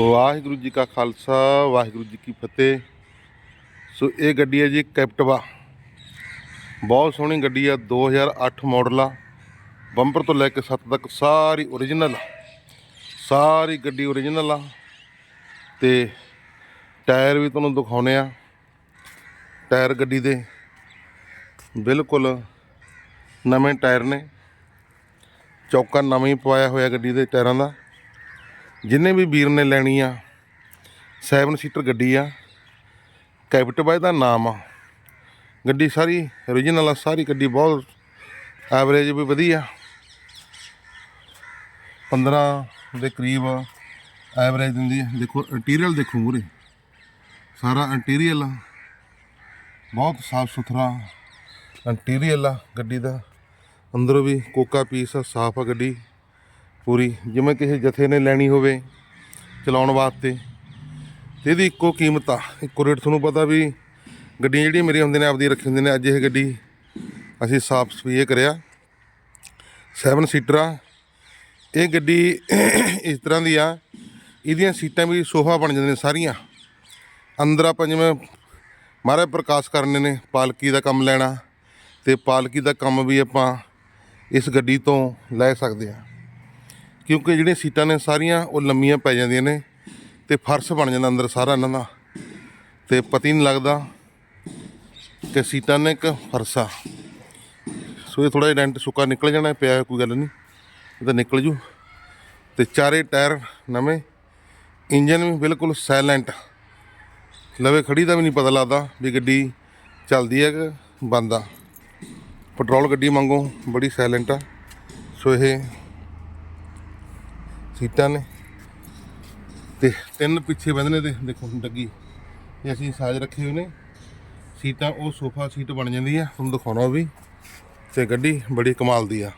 ਵਾਹਿਗੁਰੂ ਜੀ ਕਾ ਖਾਲਸਾ, ਵਾਹਿਗੁਰੂ ਜੀ ਕੀ ਫਤਿਹ। ਸੋ ਇਹ ਗੱਡੀ ਹੈ ਜੀ ਕੈਪਟਵਾ। ਬਹੁਤ ਸੋਹਣੀ ਗੱਡੀ ਆ 2008 ਮਾਡਲ ਆ। ਬੰਪਰ ਤੋਂ ਲੈ ਕੇ ਸੱਤ ਤੱਕ ਸਾਰੀ ਓਰੀਜਨਲ ਸਾਰੀ ਗੱਡੀ ਓਰੀਜਨਲ ਆ। ਤੇ ਟਾਇਰ ਵੀ ਤੁਹਾਨੂੰ ਦਿਖਾਉਨੇ ਆ, ਟਾਇਰ ਗੱਡੀ ਦੇ। ਬਿਲਕੁਲ ਨਵੇਂ ਟਾਇਰ ਨੇ। ਚੌਕਾ ਨਵੇਂ ਹੀ ਪਵਾਇਆ ਹੋਇਆ ਗੱਡੀ ਦੇ ਟਾਇਰਾਂ ਦਾ। ਜਿੰਨੇ ਵੀ ਵੀਰ ਨੇ ਲੈਣੀ ਆ 7 ਸੀਟਰ ਗੱਡੀ ਆ ਕੈਪਟਵਾਈ ਦਾ ਨਾਮ ਆ। ਗੱਡੀ ਸਾਰੀ ਓਰੀਜਨਲ ਆ, ਸਾਰੀ ਗੱਡੀ ਬਹੁਤ ਐਵਰੇਜ ਵੀ ਵਧੀਆ। 15 ਦੇ ਕਰੀਬ ਐਵਰੇਜ ਦਿੰਦੀ ਹੈ ਦੇਖੋ ਇੰਟੀਰੀਅਰ ਦੇਖੋ ਮੂਰੇ। ਸਾਰਾ ਇੰਟੀਰੀਅਰ ਆ। ਬਹੁਤ ਸਾਫ਼ ਸੁਥਰਾ ਇੰਟੀਰੀਅਰ ਆ ਗੱਡੀ ਦਾ। ਅੰਦਰੋਂ ਵੀ ਕੋਕਾ ਪੀਸ ਆ, ਸਾਫ਼ ਆ ਗੱਡੀ। ਪੂਰੀ, ਜਿਵੇਂ ਕਿਸੇ ਜਥੇ ਨੇ ਲੈਣੀ ਹੋਵੇ ਚਲਾਉਣ ਵਾਸਤੇ। ਤੇ ਇਹਦੀ ਇੱਕੋ ਕੀਮਤ ਆ। ਇੱਕੋ ਰੇਟ ਤੁਹਾਨੂੰ ਪਤਾ ਵੀ ਗੱਡੀਆਂ ਜਿਹੜੀਆਂ ਮੇਰੀਆਂ ਹੁੰਦੀਆਂ ਨੇ ਆਪਦੀ ਰੱਖੀ ਹੁੰਦੀਆਂ ਨੇ, ਅੱਜ ਇਹ ਗੱਡੀ ਅਸੀਂ ਸਾਫ਼ ਸਫ਼ਾਈ ਕਰਿਆ। 7 ਸੀਟਰ ਆ। ਇਹ ਗੱਡੀ ਇਸ ਤਰ੍ਹਾਂ ਦੀ ਆ, ਇਹਦੀਆਂ ਸੀਟਾਂ ਵੀ ਸੋਫਾ ਬਣ ਜਾਂਦੇ ਨੇ ਸਾਰੀਆਂ। ਅੰਦਰ ਆਪਾਂ ਜਿਵੇਂ ਮਹਾਰਾਜ ਪ੍ਰਕਾਸ਼ ਕਰਨੇ ਨੇ, ਪਾਲਕੀ ਦਾ ਕੰਮ ਲੈਣਾ, ਤੇ ਪਾਲਕੀ ਦਾ ਕੰਮ ਵੀ ਆਪਾਂ ਇਸ ਗੱਡੀ ਤੋਂ ਲੈ ਸਕਦੇ ਆ। ਕਿਉਂਕਿ ਜਿਹੜੀਆਂ ਸੀਟਾਂ ਨੇ ਸਾਰੀਆਂ ਉਹ ਲੰਮੀਆਂ ਪੈ ਜਾਂਦੀਆਂ ਨੇ ਤੇ ਫਰਸ਼ ਬਣ ਜਾਂਦਾ ਅੰਦਰ ਸਾਰਾ ਇਹਨਾਂ ਦਾ। ਤੇ ਪਤਾ ਹੀ ਨਹੀਂ ਲੱਗਦਾ ਕਿ ਸੀਟਾਂ ਨੇ ਇੱਕ ਫਰਸ਼ਾ। ਸੋ ਇਹ ਥੋੜਾ ਜਿਹਾ ਡੈਂਟ ਸੁੱਕਾ ਨਿਕਲ ਜਾਣਾ, ਪਿਆ ਕੋਈ ਗੱਲ ਨਹੀਂ ਇਹ ਤਾਂ ਨਿਕਲ ਜੂ। ਤੇ ਚਾਰੇ ਟਾਇਰ ਨਵੇਂ, ਇੰਜਨ ਵੀ ਬਿਲਕੁਲ ਸਾਇਲੈਂਟ ਲਵੇ ਖੜੀ ਦਾ ਵੀ ਨਹੀਂ ਪਤਾ ਲੱਗਦਾ ਵੀ ਗੱਡੀ ਚੱਲਦੀ ਹੈ ਕਿ ਬੰਦ ਆ। ਪੈਟਰੋਲ ਗੱਡੀ ਵਾਂਗੂ ਬੜੀ ਸਾਇਲੈਂਟ ਆ। ਸੋ ਇਹ ਸੀਟਾਂ ਨੇ। ਤੇ ਤਿੰਨ ਪਿੱਛੇ ਬੰਦਨੇ ਤੇ ਦੇਖੋ ਡੱਗੀ ਇਹ ਅਸੀਂ ਸਾਜ ਰੱਖੇ ਹੋਏ ਨੇ। ਸੀਟਾਂ, ਉਹ ਸੋਫਾ ਸੀਟ ਬਣ ਜਾਂਦੀ ਆ। ਤੁਹਾਨੂੰ ਦਿਖਾਉਣਾ ਵੀ। ਤੇ ਗੱਡੀ ਬੜੀ ਕਮਾਲ ਦੀ ਆ।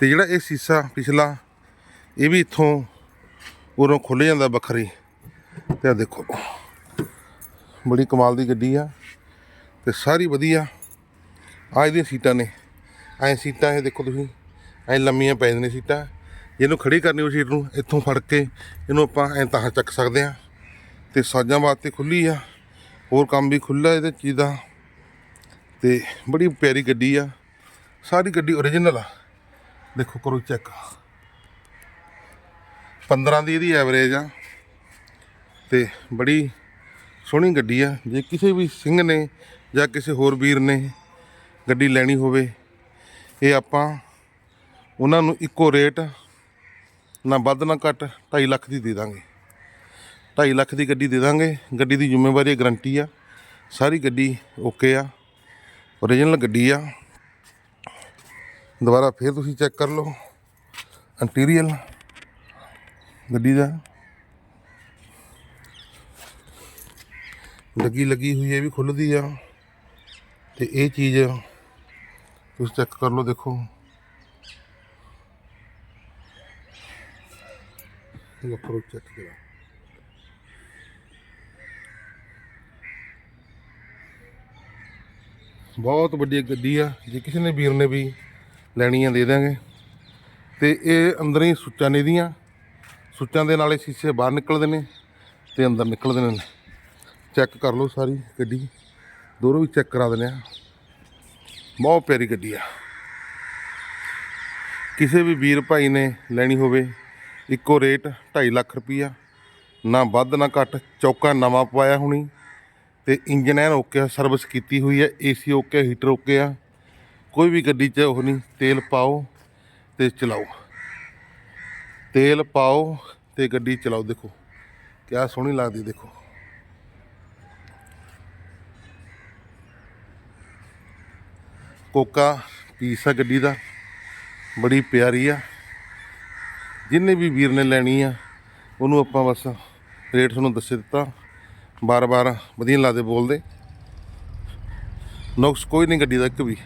ਤੇ ਜਿਹੜਾ ਇਹ ਸੀਸਾ ਪਿਛਲਾ, ਇਹ ਵੀ ਇੱਥੋਂ ਉਰੋਂ ਖੁੱਲ ਜਾਂਦਾ ਵੱਖਰੀ। ਤੇ ਆ ਦੇਖੋ, ਬੜੀ ਕਮਾਲ ਦੀ ਗੱਡੀ ਆ। ਤੇ ਸਾਰੀ ਵਧੀਆ। ਆ ਇਹਦੀਆਂ ਸੀਟਾਂ ਨੇ। ਐ ਸੀਟਾਂ, ਇਹ ਦੇਖੋ ਤੁਸੀਂ, ਐ ਲੰਮੀਆਂ ਪੈ ਜਾਂਦੀਆਂ ਸੀਟਾਂ। ਜਿਹਨੂੰ ਖੜੀ ਕਰਨੀ ਉਹ ਸੀਟ ਨੂੰ, ਇੱਥੋਂ ਫੜ ਕੇ ਇਹਨੂੰ ਆਪਾਂ ਐਂ ਤਾਂ ਚੱਕ ਸਕਦੇ ਆ ਤੇ ਸਾਜਾਂ ਵਾਸਤੇ ਖੁੱਲੀ ਆ, ਹੋਰ ਕੰਮ ਵੀ ਖੁੱਲਾ ਇਹਦੇ ਚੀਜ਼ ਦਾ ਤੇ ਬੜੀ ਪਿਆਰੀ ਗੱਡੀ ਆ, ਸਾਰੀ ਗੱਡੀ ਓਰੀਜਨਲ ਆ। ਦੇਖੋ, ਕਰੋ ਚੈੱਕ 15 ਦੀ ਇਹਦੀ ਐਵਰੇਜ ਆ। ਤੇ ਬੜੀ ਸੋਹਣੀ ਗੱਡੀ ਆ। ਜੇ ਕਿਸੇ ਵੀ ਸਿੰਘ ਨੇ ਜਾਂ ਕਿਸੇ ਹੋਰ ਵੀਰ ਨੇ ਗੱਡੀ ਲੈਣੀ ਹੋਵੇ, ਇਹ ਆਪਾਂ ਉਹਨਾਂ ਨੂੰ ਇੱਕੋ ਰੇਟ ਨਾ ਵੱਧ ਨਾ ਘੱਟ 2.5 ਲੱਖ ਦੀ ਦੇ ਦਾਂਗੇ। 2.5 ਲੱਖ ਦੀ ਗੱਡੀ ਦੇ ਦਾਂਗੇ। ਗੱਡੀ ਦੀ ਜ਼ਿੰਮੇਵਾਰੀ, ਗਰੰਟੀ ਆ। ਸਾਰੀ ਗੱਡੀ ਓਕੇ ਆ। ਓਰੀਜਨਲ ਗੱਡੀ ਆ। ਦੁਬਾਰਾ ਫੇਰ ਤੁਸੀਂ ਚੈੱਕ ਕਰ ਲਓ। ਇੰਟੀਰੀਅਲ ਗੱਡੀ ਦਾ। ਲੱਗੀ ਲੱਗੀ ਹੋਈ ਹੈ, ਇਹ ਵੀ ਖੁੱਲਦੀ ਆ। ਤੇ ਇਹ ਚੀਜ਼ ਤੁਸੀਂ ਚੈੱਕ ਕਰ ਲਓ, ਦੇਖੋ। ਇਹ ਕਰੋ ਚੈੱਕ ਕਰਾ ਬਹੁਤ ਵੱਡੀ ਗੱਡੀ ਆ। ਜੇ ਕਿਸੇ ਨੇ ਵੀਰ ਨੇ ਵੀ ਲੈਣੀ ਆ ਦੇ ਦਾਂਗੇ ਤੇ ਇਹ ਅੰਦਰ ਹੀ ਸੁੱਚਾਂ ਨੇ ਦੀਆਂ ਸੁੱਚਾਂ ਦੇ ਨਾਲੇ ਸ਼ੀਸ਼ੇ ਬਾਹਰ ਨਿਕਲਦੇ ਨੇ ਤੇ ਅੰਦਰ ਨਿਕਲਦੇ ਨੇ। ਚੈੱਕ ਕਰ ਲਓ ਸਾਰੀ ਗੱਡੀ। ਦੋਨੋਂ ਵੀ ਚੈੱਕ ਕਰਾ ਦਿੰਦੇ ਆ। ਬਹੁਤ ਪਿਆਰੀ ਗੱਡੀ ਆ। ਕਿਸੇ ਵੀ ਵੀਰ ਭਾਈ ਨੇ ਲੈਣੀ ਹੋਵੇ ਇੱਕੋ ਰੇਟ 2.5 ਲੱਖ ਰੁਪਈਆ। ਨਾ ਵੱਧ, ਨਾ ਘੱਟ। ਚੌਕਾ ਨਵਾਂ ਪਵਾਇਆ ਹੁਣੀ। ਤੇ ਇੰਜਨ ਐਨ ਓਕੇ ਸਰਵਿਸ ਕੀਤੀ ਹੋਈ ਹੈ ਏਸੀ ਓਕੇ ਹੀਟਰ ਓਕੇ ਆ। ਕੋਈ ਵੀ ਗੱਡੀ 'ਚ ਉਹ ਨਹੀਂ, ਤੇਲ ਪਾਓ ਤੇ ਚਲਾਓ। ਤੇਲ ਪਾਓ ਤੇ ਗੱਡੀ ਚਲਾਓ, ਦੇਖੋ। ਕਿਆ ਸੋਹਣੀ ਲੱਗਦੀ ਦੇਖੋ। ਕੋਕਾ ਪੀਸ ਆ ਗੱਡੀ ਦਾ। ਬੜੀ ਪਿਆਰੀ ਆ। ਜਿੰਨੇ ਵੀ ਵੀਰ ਨੇ ਲੈਣੀ ਆ, ਉਹਨੂੰ ਆਪਾਂ ਬਸ ਰੇਟ ਤੁਹਾਨੂੰ ਦੱਸ ਦਿੱਤਾ। ਬਾਰ-ਬਾਰ ਵਧੀਆ ਲਾਦੇ ਬੋਲਦੇ। ਨੁਕਸ ਕੋਈ ਨਹੀਂ ਗੱਡੀ ਦਾ ਇੱਕ ਵੀ।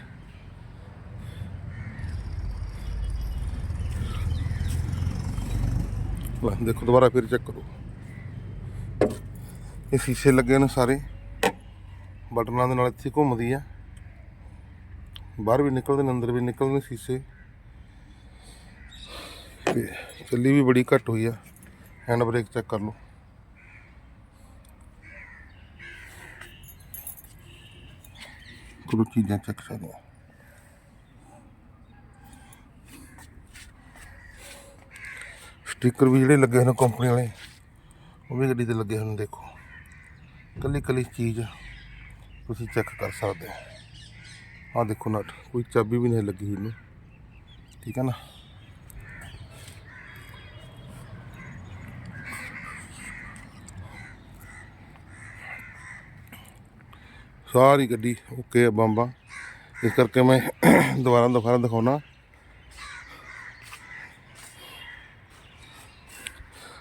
ਲੈ, ਦੇਖੋ ਦੁਬਾਰਾ ਫਿਰ ਚੈੱਕ ਕਰੋ। ਇਹ ਸ਼ੀਸ਼ੇ ਲੱਗੇ ਨੇ ਸਾਰੇ। ਬਟਨਾਂ ਦੇ ਨਾਲ ਇੱਥੇ ਘੁੰਮਦੀ ਆ। ਬਾਹਰ ਵੀ ਨਿਕਲਦੇ ਨੇ, ਅੰਦਰ ਵੀ ਨਿਕਲਦੇ ਨੇ ਸ਼ੀਸ਼ੇ। ਤੇ ਚੱਲੀ ਵੀ ਬੜੀ ਘੱਟ ਹੋਈ ਆ। ਹੈਂਡ ਬ੍ਰੇਕ ਚੈੱਕ ਕਰ ਲਓ। ਕੁਝ ਚੀਜ਼ਾਂ ਚੈੱਕ ਸਕਦੇ ਸਟicker ਵੀ ਜਿਹੜੇ ਲੱਗੇ ਹਨ ਕੰਪਨੀ ਵਾਲੇ, ਉਹ ਵੀ ਗੱਡੀ ਤੇ ਲੱਗੇ ਹਨ ਦੇਖੋ। ਕੱਲੀ ਕੱਲੀ ਚੀਜ਼ ਤੁਸੀਂ ਚੈੱਕ ਕਰ ਸਕਦੇ ਹੋ। ਆਹ ਦੇਖੋ ਨਟ, ਕੋਈ ਚਾਬੀ ਵੀ ਨਹੀਂ ਲੱਗੀ ਹੋਈ ਇਹਨੂੰ। ਠੀਕ ਹੈ ਨਾ? ਸਾਰੀ ਗੱਡੀ ਓਕੇ ਆ, ਬੰਬਾ ਇਸ ਕਰਕੇ ਮੈਂ ਦੁਬਾਰਾ ਦੁਬਾਰਾ ਦਿਖਾਉਣਾ।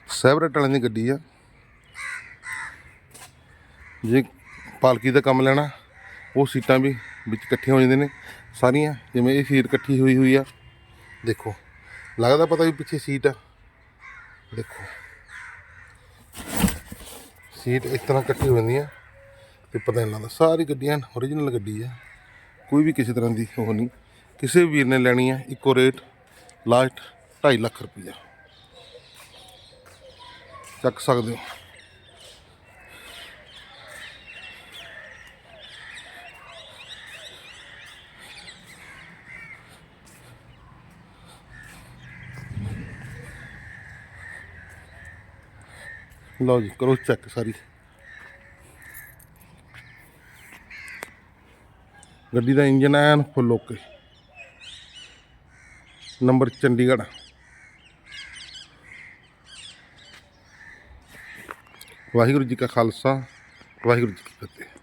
ਸੈਵਰੇਟ ਵਾਲਿਆਂ ਦੀ ਗੱਡੀ ਆ। ਜੇ ਪਾਲਕੀ ਦਾ ਕੰਮ ਲੈਣਾ, ਉਹ ਸੀਟਾਂ ਵੀ ਵਿੱਚ ਇਕੱਠੀਆਂ ਹੋ ਜਾਂਦੀਆਂ ਨੇ, ਸਾਰੀਆਂ, ਜਿਵੇਂ ਇਹ ਸੀਟ ਇਕੱਠੀ ਹੋਈ ਹੋਈ ਆ। ਦੇਖੋ, ਲੱਗਦਾ ਪਤਾ ਵੀ ਪਿੱਛੇ ਸੀਟ ਆ। ਦੇਖੋ। ਸੀਟ ਇਸ ਤਰ੍ਹਾਂ ਇਕੱਠੀ ਹੋ ਜਾਂਦੀ ਜਾਂਦੀਆਂ ਤੇ ਪਤਾ ਨਹੀਂ ਲੱਗਦਾ। ਸਾਰੀ ਗੱਡੀਆਂ ਓਰੀਜਨਲ ਗੱਡੀ ਆ। ਕੋਈ ਵੀ ਕਿਸੇ ਤਰ੍ਹਾਂ ਦੀ ਉਹ ਨਹੀਂ। ਕਿਸੇ ਵੀਰ ਨੇ ਲੈਣੀ ਆ, ਇੱਕੋ ਰੇਟ ਲਾਸਟ 2.5 ਲੱਖ ਰੁਪਈਆ। ਚੱਕ ਸਕਦੇ ਹੋ। ਲਓ ਜੀ, ਕਰੋ ਚੈੱਕ ਸਾਰੀ। ਗੱਡੀ ਦਾ ਇੰਜਨ ਐਨ full okay number Chandigarh. Waheguru ji ਕਾ ਖਾਲਸਾ, ਵਾਹਿਗੁਰੂ ਜੀ ਕੀ ਫਤਿਹ।